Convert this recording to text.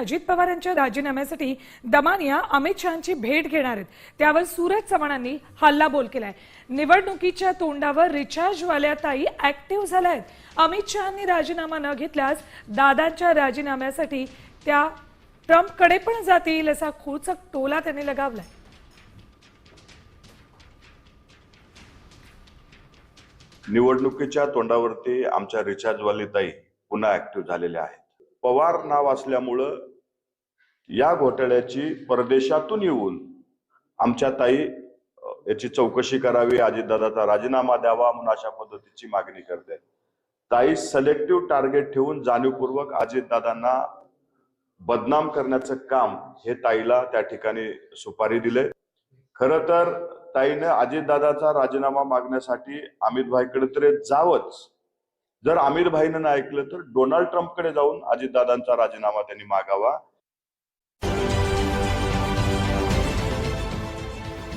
अजित पवार यांच्या राजीनाम्यासाठी दमानिया अमित शहाची भेट घेणार आहेत. त्यावर सूरज चव्हाणांनी हल्लाबोल केलाय. निवडणुकीच्या तोंडावर रिचार्जवाल्या ताई ऍक्टिव्ह झाल्या आहेत अमित शहानी राजीनामा न घेतल्यास दादांच्या राजीनाम्यासाठी त्या ट्रम्पकडे पण जातील असा खोचक टोला त्यांनी लगावलाय. निवडणुकीच्या तोंडावरती आमच्या रिचार्जवाली ताई पुन्हा ऍक्टिव्ह झालेल्या आहेत. पवार नाव असल्यामुळं या घोटाळ्याची परदेशातून येऊन आमच्या ताई याची चौकशी करावी अजितदादाचा राजीनामा द्यावा म्हणून अशा पद्धतीची मागणी करते. ताई सलेक्टिव्ह टार्गेट ठेवून जाणीवपूर्वक अजितदादांना बदनाम करण्याचं काम हे ताईला त्या ठिकाणी सुपारी दिले. खर तर ताईनं अजितदादाचा राजीनामा मागण्यासाठी अमित भाईकडे तरी जावंच. जर अमित भाईनं नाही ऐकलं तर डोनाल्ड ट्रम्पकडे जाऊन अजितदादांचा राजीनामा त्यांनी मागावा.